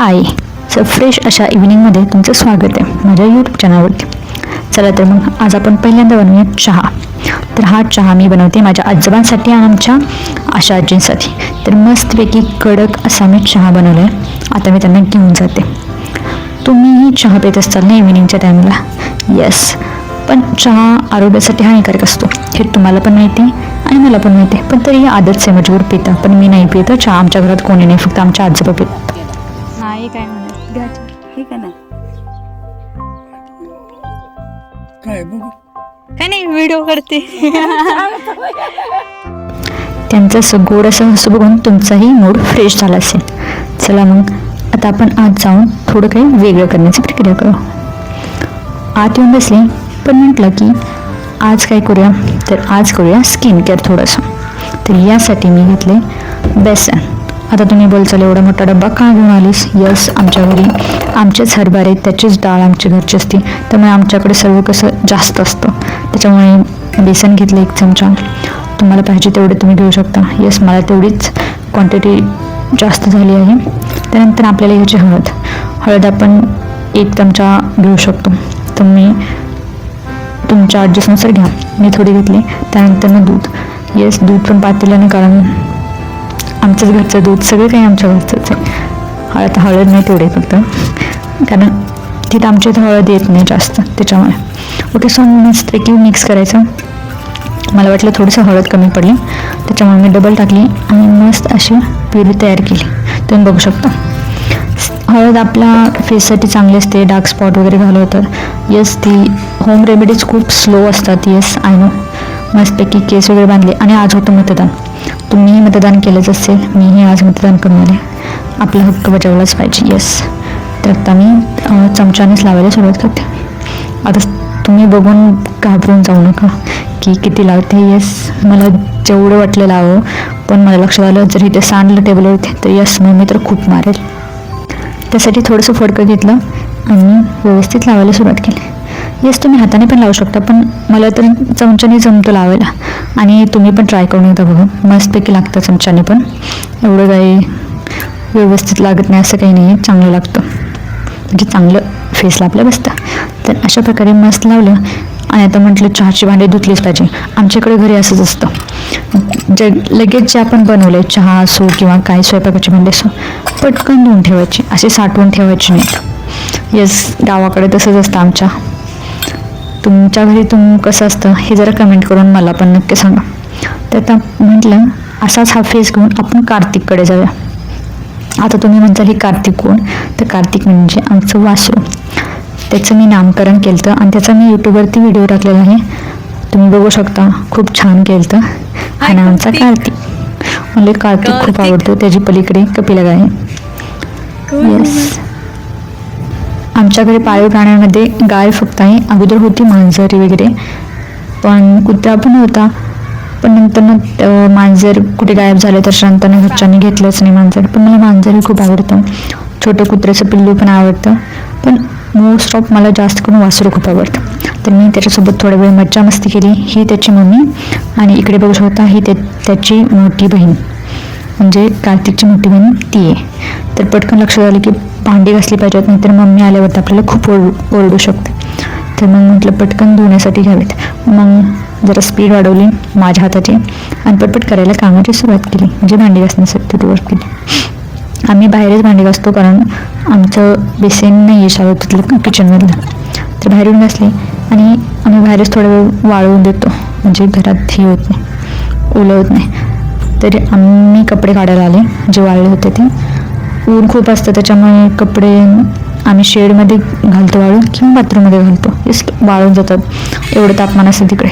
Hi sir fresh अशा इव्हिनिंगमध्ये तुमचं स्वागत आहे. माझ्या यूट्यूब चॅनलवरती चला तर मग आज आपण पहिल्यांदा बनवूया चहा. तर हा चहा मी बनवते माझ्या आजोबांसाठी आणि आमच्या आशा आजींसाठी. तर मस्तपैकी कडक असा मी चहा बनवला आहे आता मी त्यांना घेऊन जाते. तुम्हीही चहा पित असताल ना इव्हिनिंगच्या टाईमला येस पण चहा आरोग्यासाठी हानिकारक असतो. हे तुम्हाला पण माहिती आणि मला पण माहिती पण तरी आदत से मजबूर पिता. पण मी नाही पितं. चहा आमच्या घरात कोणी नाही. फक्त आमच्या आजोबा पितात. नाही काय म्हणत? घ्या हे का ना काय बघू काय नाही व्हिडिओ करते त्यांचं असं गोड असं हसू बघून तुमचाही मूड फ्रेश झाला असेल. चला मग आता आपण आत जाऊन थोडं काही वेगळं करण्याची प्रक्रिया करू. आत येऊन बसले पण म्हटलं की आज काय करूया? तर आज करूया स्किन केअर थोडंसं. तर यासाठी मी घेतले बेसन. आता तुम्ही बोलचाल एवढा मोठा डब्बा का घेऊन आलीस? यस आमच्या घरी. आमचेच हरभरे त्याचीच डाळ आमच्या घरची असते. त्यामुळे आमच्याकडे सर्व कसं जास्त असतं. त्याच्यामुळे बेसन घेतलं एक चमचा. तुम्हाला पाहिजे तेवढे तुम्ही घेऊ शकता. यस मला तेवढीच क्वांटिटी जास्त झाली आहे. त्यानंतर आपल्याला घ्यायची हळद. हळद आपण एक चमचा घेऊ शकतो. तुम्ही तुमच्या ॲडजस्टनुसार घ्या. मी थोडी घेतली. त्यानंतर मग दूध. येस दूध पण पातेल्याने कारण आमच्याच घरचं दूध सगळं काही आमच्या घरचंच आहे. हळद हळद नाही तेवढे फक्त. कारण तिथं आमच्या इथं हळद येत नाही जास्त त्याच्यामुळे. ओके सो मस्तपैकी मिक्स करायचं. मला वाटलं थोडंसं हळद कमी पडली. त्याच्यामुळे मी डबल टाकली आणि मस्त अशी प्युरी तयार केली. तुम्ही बघू शकता. हळद आपल्या फेससाठी चांगली असते डार्क स्पॉट वगैरे घालवतात. येस ती होम रेमेडीज खूप स्लो असतात. येस आय नो मस्तपैकी केस वगैरे बांधले. आणि आज होतं मतदान. तुम्हीही मतदान केलंच असेल मीही आज मतदान करून आहे. आपला हक्क बजावलाच पाहिजे येस तर आता मी चमच्यानेच लावायला सुरुवात करते. आता तुम्ही बघून घाबरून जाऊ नका की किती लावते येस मला जेवढं वाटलं लावं पण मला लक्षात आलं जर इथे सांडलं टेबलवर तर येस मग मी तर खूप मारेल. त्यासाठी थोडंसं फडकं घेतलं आणि व्यवस्थित लावायला सुरुवात केली. येस तुम्ही हाताने पण लावू शकता पण मला तर चमच्याने जमतं लावायला. आणि तुम्ही पण ट्राय करून एकदा बघा मस्तपैकी लागतं चमच्याने पण. एवढं काही व्यवस्थित लागत नाही असं काही नाही. आहे चांगलं लागतं. म्हणजे चांगलं फेसला आपल्या बसतं. तर अशा प्रकारे मस्त लावलं. आणि आता म्हटलं चहाची भांडी धुतलीच पाहिजे. आमच्याकडे घरी असंच असतं. जे लगेच जे आपण बनवलं चहा असो किंवा काय स्वयंपाकाची भांडी असो पटकन धुवून ठेवायची. असे साठवून ठेवायची नाहीत. येस गावाकडे तसंच असतं आमच्या. तुमच्या घरी तुम कसं असतं हे जरा कमेंट करून मला पण नक्की सांगा. तर आता म्हटलं असाच हा फेस घेऊन आपण कार्तिककडे जाऊया. आता तुम्ही म्हणताल ही कार्तिक कोण? तर कार्तिक म्हणजे आमचं वासरू त्याचं मी नामकरण केलं होतं आणि त्याचा मी यूट्यूबवरती व्हिडिओ टाकलेला आहे. तुम्ही बघू शकता खूप छान केलं होतं नाव आमचा कार्तिक. मला कार्तिक खूप. आवडतो त्याची पलीकडे कपिला गाय येस आमच्या घरी पाळीव प्राण्यांमध्ये गाय फक्त आहे अगोदर होती मांजरी वगैरे. पण कुत्रा पण होता. पण नंतर मांजर कुठे गायब झाले तर नंतर घरच्यांनी घेतलंच नाही मांजर. पण मला मांजरही खूप आवडतं. छोटं कुत्र्याचं पिल्लू पण आवडतं. पण मोस्ट ऑफ मला जास्त करून वासरू खूप आवडतं. तर मी त्याच्यासोबत थोडा वेळ मज्जा मस्ती केली. ही त्याची मम्मी. आणि इकडे बघू शकता ही त्या त्याची मोठी बहीण. म्हणजे कार्तिकची मोठी बहीण ती आहे. तर पटकन लक्षात आलं की भांडी घासली पाहिजेत नाहीतर मम्मी आल्यावर आपल्याला खूप ओरडू ओरडू शकते. तर मग म्हटलं पटकन धुण्यासाठी घ्यावेत. मग जरा स्पीड वाढवली माझ्या हाताची आणि पटपट करायला कामाची सुरुवात केली म्हणजे भांडी घासण्यासाठी सुरुवात केली. आम्ही बाहेरच भांडी घासतो कारण आमचं बेसिन नाही आहे शाळेतलं किचनमधलं तर बाहेरून घासले आणि आम्ही बाहेरच थोडा वेळ वाळवून देतो म्हणजे घरात हे होत नाही ओलं होत नाही. तरी आम्ही कपडे काढायला आले. जे वाळले होते ते. ऊन खूप असतं त्याच्यामुळे कपडे आम्ही शेडमध्ये घालतो वाळून किंवा बाथरूममध्ये घालतो. जस्ट वाळून जातात. एवढं तापमान असतं तिकडे.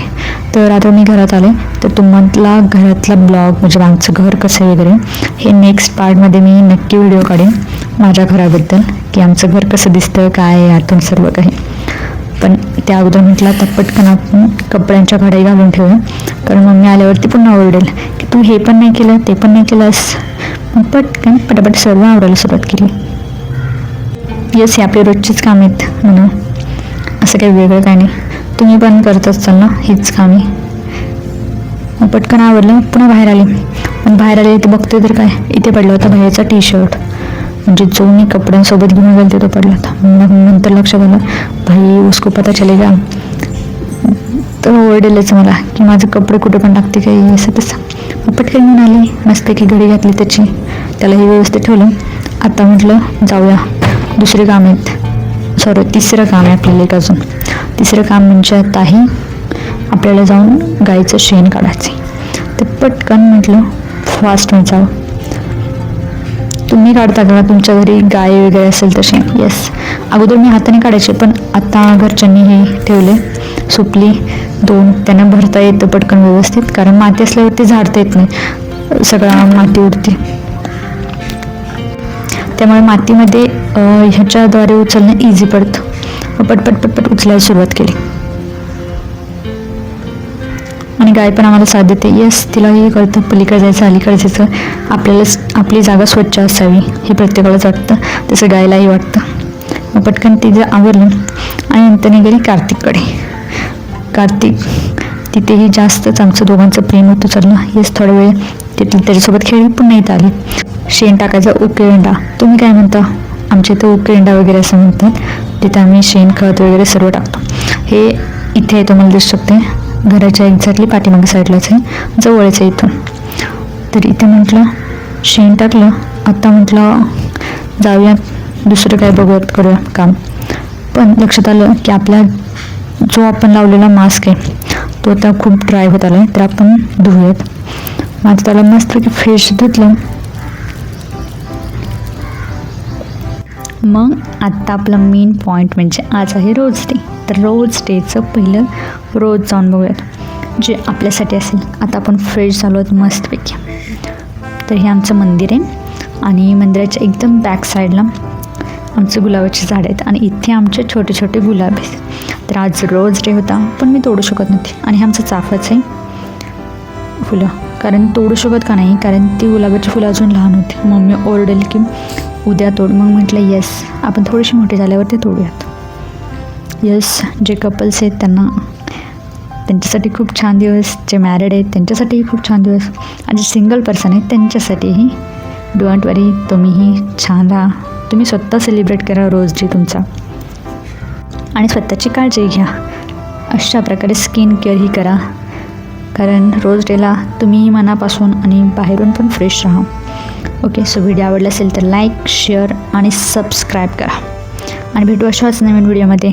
तर आता मी घरात आले. तर तुम्हाला घरातला ब्लॉग म्हणजे आमचं घर कसं वगैरे हे नेक्स्ट पार्टमध्ये मी नक्की व्हिडिओ काढेन. माझ्या घराबद्दल. की आमचं घर कसं दिसतं काय आहे आतून सर्व काही. पण त्या अगोदर म्हटलं आता पटकन आपण कपड्यांच्या घडाई घालून ठेवूया. कारण मम्मी आल्यावरती पुन्हा ओरडेल की तू हे पण नाही केलं ते पण नाही केलंस. मग पटकन पटापट सर्व आवडायला सुरुवात केली. येस हे आपले रोजचीच काम आहेत म्हणा असं काही वेगळं काय नाही. तुम्ही पण करत असाल ना हीच कामे. मग पटकन आवडलं पुन्हा बाहेर आले. पण बाहेर आले इथे बघतोय तर काय. इथे पडला होता बाहेरचा टी शर्ट म्हणजे जो मी कपड्यांसोबत घेऊन गेलते तो पडला होता. मग नंतर लक्षात आलं भाई उसको पता चलेगा तर ओरडेलच मला की माझे कपडे कुठे पण टाकते काही असं तसं. पटकन घेऊन आली मस्तपैकी घडी घातली त्याची. त्यालाही व्यवस्थित ठेवलं. आता म्हटलं जाऊया. दुसरे काम आहेत. सॉरी तिसरं काम आहे आपल्याला एक अजून. तिसरं काम म्हणजे आताही आपल्याला जाऊन गाईचं शेण काढायचं तर पटकन म्हटलं फास्ट जावं तुम्ही काढता का? तुमच्या घरी गाय वगैरे असेल तशी? येस अगोदर मी हाताने काढायचे पण आता घरच्यांनी हे ठेवले. सुपली दोन. त्यांना भरता येतं पटकन व्यवस्थित कारण माती असल्यावरती झाडता येत नाही. सगळा माती उडते. त्यामुळे मातीमध्ये ह्याच्याद्वारे उचलणं इझी पडतं. पटपट पटपट उचलायला सुरुवात केली. आणि गाय पण आम्हाला साथ देते. येस तिलाही कळतं पलीकडे जायचं अलीकडे जायचं. आपल्याला आपली जागा स्वच्छ असावी हे प्रत्येकालाच वाटतं. तसं गायलाही वाटतं. मग पटकन तिचं आवरलं आणि नंतर गेली कार्तिककडे. कार्तिक तिथेही जास्तच आमचं दोघांचं प्रेम होतं चाललं. येस थोडा वेळ तिथे त्याच्यासोबत खेळली पण इथं आली. शेण टाकायचा उकेंडा तुम्ही काय म्हणता? आमच्या इथं उकेंडा वगैरे असं म्हणतात. तिथं आम्ही शेण खत वगैरे सर्व टाकतो. हे इथे तुम्हाला दिसू शकते. घराच्या एक्झॅक्टली पाठीमागे साईडलाच आहे जवळच आहे इथून. तर इथे म्हटलं शेण टाकलं आत्ता म्हटलं जाऊया दुसरं काय बघूयात करूया काम. पण लक्षात आलं की आपला जो आपण लावलेला मास्क आहे तो आता खूप ड्राय होत आला आहे तर आपण धुवूयात माझं त्याला मस्त की फ्रेश धुतलं. मग आत्ता आपला मेन पॉईंट म्हणजे आज आहे रोज डे तर रोज डेचं पहिलं रोज जाऊन बघूयात. जे आपल्यासाठी असेल. आता आपण फ्रेश झालो आहोत मस्तपैकी. तर हे आमचं मंदिर आहे. आणि मंदिराच्या एकदम बॅक साईडला आमचं गुलाबाचे झाड आहेत. आणि इथे आमचे छोटे छोटे गुलाब आहेत. तर आज रोज डे होता पण मी तोडू शकत नव्हते. आणि हे आमचं चाफच आहे. फुलं. कारण तोडू शकत का नाही? कारण ती गुलाबाची फुलं अजून लहान होती. मम्मी ओरडेल की उद्या तोड. मग म्हटलं येस आपण थोडीशी मोठी झाल्यावर ते तोडूयात. यस जे कपल्स आहेत त्यांना त्यांच्यासाठी खूप छान दिवस जे मॅरिड आहेत त्यांच्यासाठीही खूप छान दिवस. आणि जे सिंगल पर्सन आहेत त्यांच्यासाठीही. डोंट वरी तुम्हीही छान राहा. तुम्ही स्वतः सेलिब्रेट करा रोज डे तुमचा. आणि स्वतःची काळजी घ्या. अशा प्रकारे स्किन केअरही करा. कारण रोज डेला तुम्ही मनापासून आणि बाहेरून पण फ्रेश राहा. ओके सो व्हिडिओ आवडला असेल तर लाईक शेअर आणि सबस्क्राईब करा. आणि भेटू अशाच नवीन व्हिडिओमध्ये